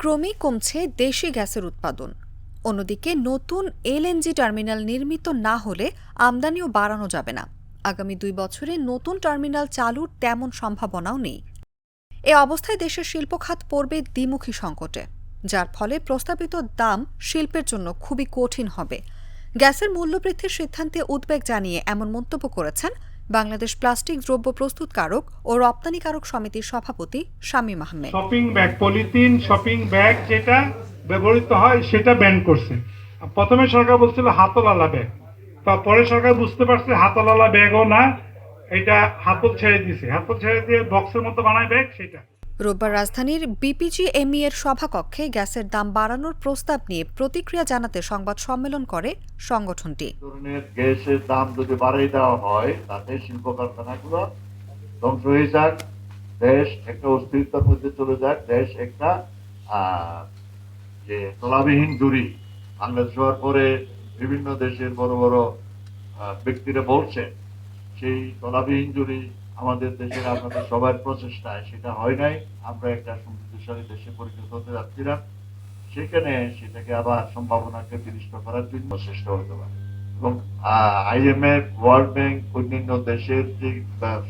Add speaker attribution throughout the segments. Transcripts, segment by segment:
Speaker 1: ক্রমেই কমছে দেশি গ্যাসের উৎপাদন। অন্যদিকে নতুন এলএনজি টার্মিনাল নির্মিত না হলে আমদানিও বাড়ানো যাবে না। আগামী দুই বছরে নতুন টার্মিনাল চালুর তেমন সম্ভাবনাও নেই। এ অবস্থায় দেশের শিল্প খাত পড়বে দ্বিমুখী সংকটে, যার ফলে প্রস্তাবিত দাম শিল্পের জন্য খুবই কঠিন হবে। গ্যাসের মূল্যবৃদ্ধির সিদ্ধান্তে উদ্বেগ জানিয়ে এমন মন্তব্য করেছেন বাংলাদেশ প্লাস্টিক দ্রব্য প্রস্তুতকারক ও রপ্তানিকারক সমিতির সভাপতি Shamim Ahmed.
Speaker 2: Shopping bag, polythene, shopping bag যেটা ব্যবহৃত হয় সেটা ব্যান করছে। প্রথমে সরকার বলছিল হাতলালা ব্যাগ। তারপরে সরকার বুঝতে পারছে হাতলালা ব্যাগও না, এটা হাতল ছেড়ে দিছে। হাতল ছেড়ে দিয়ে বক্সের মতো বানায় ব্যাগ, সেটা।
Speaker 1: রোববার রাজধানীর বিপিজিএমই এর সভাকক্ষে গ্যাসের দাম বাড়ানোর প্রস্তাব নিয়ে প্রতিক্রিয়া জানাতে সংবাদ সম্মেলন করে সংগঠনটি।
Speaker 3: গ্যাসের দাম যদি বাড়িয়ে দেওয়া হয়, তাতে শিল্প কারখানাগুলো ধ্বংস হয়ে যাক, দেশ একটা অস্থিরতার মধ্যে চলে যাক, দেশ একটা যে তলাবিহীন জুড়ি বাংলাদেশ হওয়ার পরে বিভিন্ন দেশের বড় বড় ব্যক্তিরা বলছে সেই তলাবিহীন জুড়ি আমাদের দেশের, আপনাদের সবার প্রচেষ্টায় সেটা হয় নাই। আমরা একটা সমৃদ্ধশালী দেশে পরিণত হতে যাচ্ছিলাম সেখানে সেটাকে আবার সম্ভাবনাকে বিনিষ্ট করার জন্য চেষ্টা হতে পারে। এবং আইএমএফ ওয়ার্ল্ড ব্যাংক, অন্যান্য দেশের যে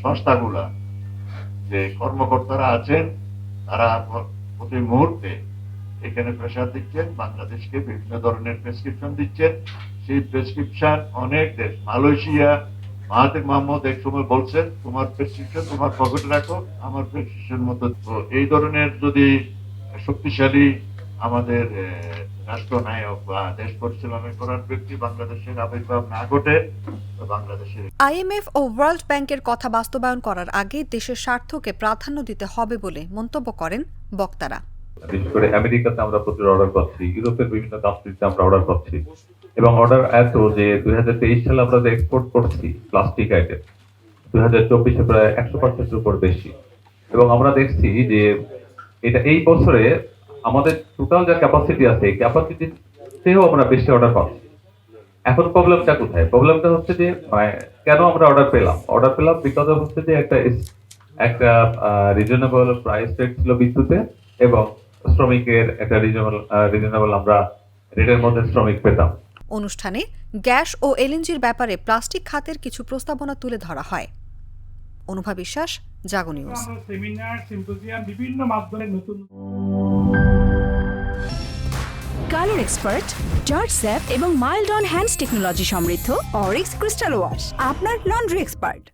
Speaker 3: সংস্থাগুলা, যে কর্মকর্তারা আছেন, তারা প্রতি মুহূর্তে এখানে প্রেশার দিচ্ছেন, বাংলাদেশকে বিভিন্ন ধরনের প্রেসক্রিপশন দিচ্ছেন। সেই প্রেসক্রিপশন অনেক দেশ, মালয়েশিয়া মাহাতির মোহাম্মদ এক সময় বলছেন তোমার প্রেসক্রিপশন তোমার পকেটে রাখো আমার প্রেসক্রিপশন মতো এই ধরনের যদি শক্তিশালী আমাদের রাষ্ট্রনায়ক বা দেশ পরিচালনা করার ব্যক্তি বাংলাদেশের আবির্ভাব না ঘটে বাংলাদেশের
Speaker 1: আইএমএফ ও ওয়ার্ল্ড ব্যাংকের কথা বাস্তবায়ন করার আগে দেশের স্বার্থকে প্রাধান্য দিতে হবে বলে মন্তব্য করেন বক্তারা।
Speaker 4: বিশেষ করে আমেরিকাতে আমরা প্রচুর অর্ডার পাচ্ছি ইউরোপের বিভিন্ন কান্ট্রিতে আমরা অর্ডার পাচ্ছি। এবং অর্ডার এত যে দুই হাজার তেইশ সালে আমরা যে এক্সপোর্ট করছি প্লাস্টিক আইটেম দুই হাজার চব্বিশে প্রায় একশো পার্সেন্টের উপর বেশি। এবং আমরা দেখছি যে এটা এই বছরে আমাদের টোটাল যা ক্যাপাসিটি আছে ক্যাপাসিটিতেও আমরা বেশি অর্ডার পাচ্ছি এখন প্রবলেমটা কোথায়? প্রবলেমটা হচ্ছে যে মানে, কেন আমরা অর্ডার পেলাম? অর্ডার পেলাম বিকজ অফ হচ্ছে যে একটা একটা রিজনেবল প্রাইস রেট ছিল বিদ্যুতে এবং শ্রমিকের একটা রিজনেবল রিজনেবল আমরা রেটের মধ্যে শ্রমিক পেতাম।
Speaker 1: অনুষ্ঠানে গ্যাস ও এলএনজির ব্যাপারে প্লাস্টিক খাতের কিছু প্রস্তাবনা তুলে ধরা হয়। অনুভা বিশ্বাস জাগো নিউজ।
Speaker 2: সেমিনার সিম্পোজিয়াম বিভিন্ন মাধ্যমে নতুন
Speaker 5: কালার এক্সপার্ট জর্জ স্যাপ এবং মাইল্ড অন হ্যান্ডস টেকনোলজি সমৃদ্ধ অরিক্স ক্রিস্টাল ওয়াশ আপনার লন্ড্রি এক্সপার্ট।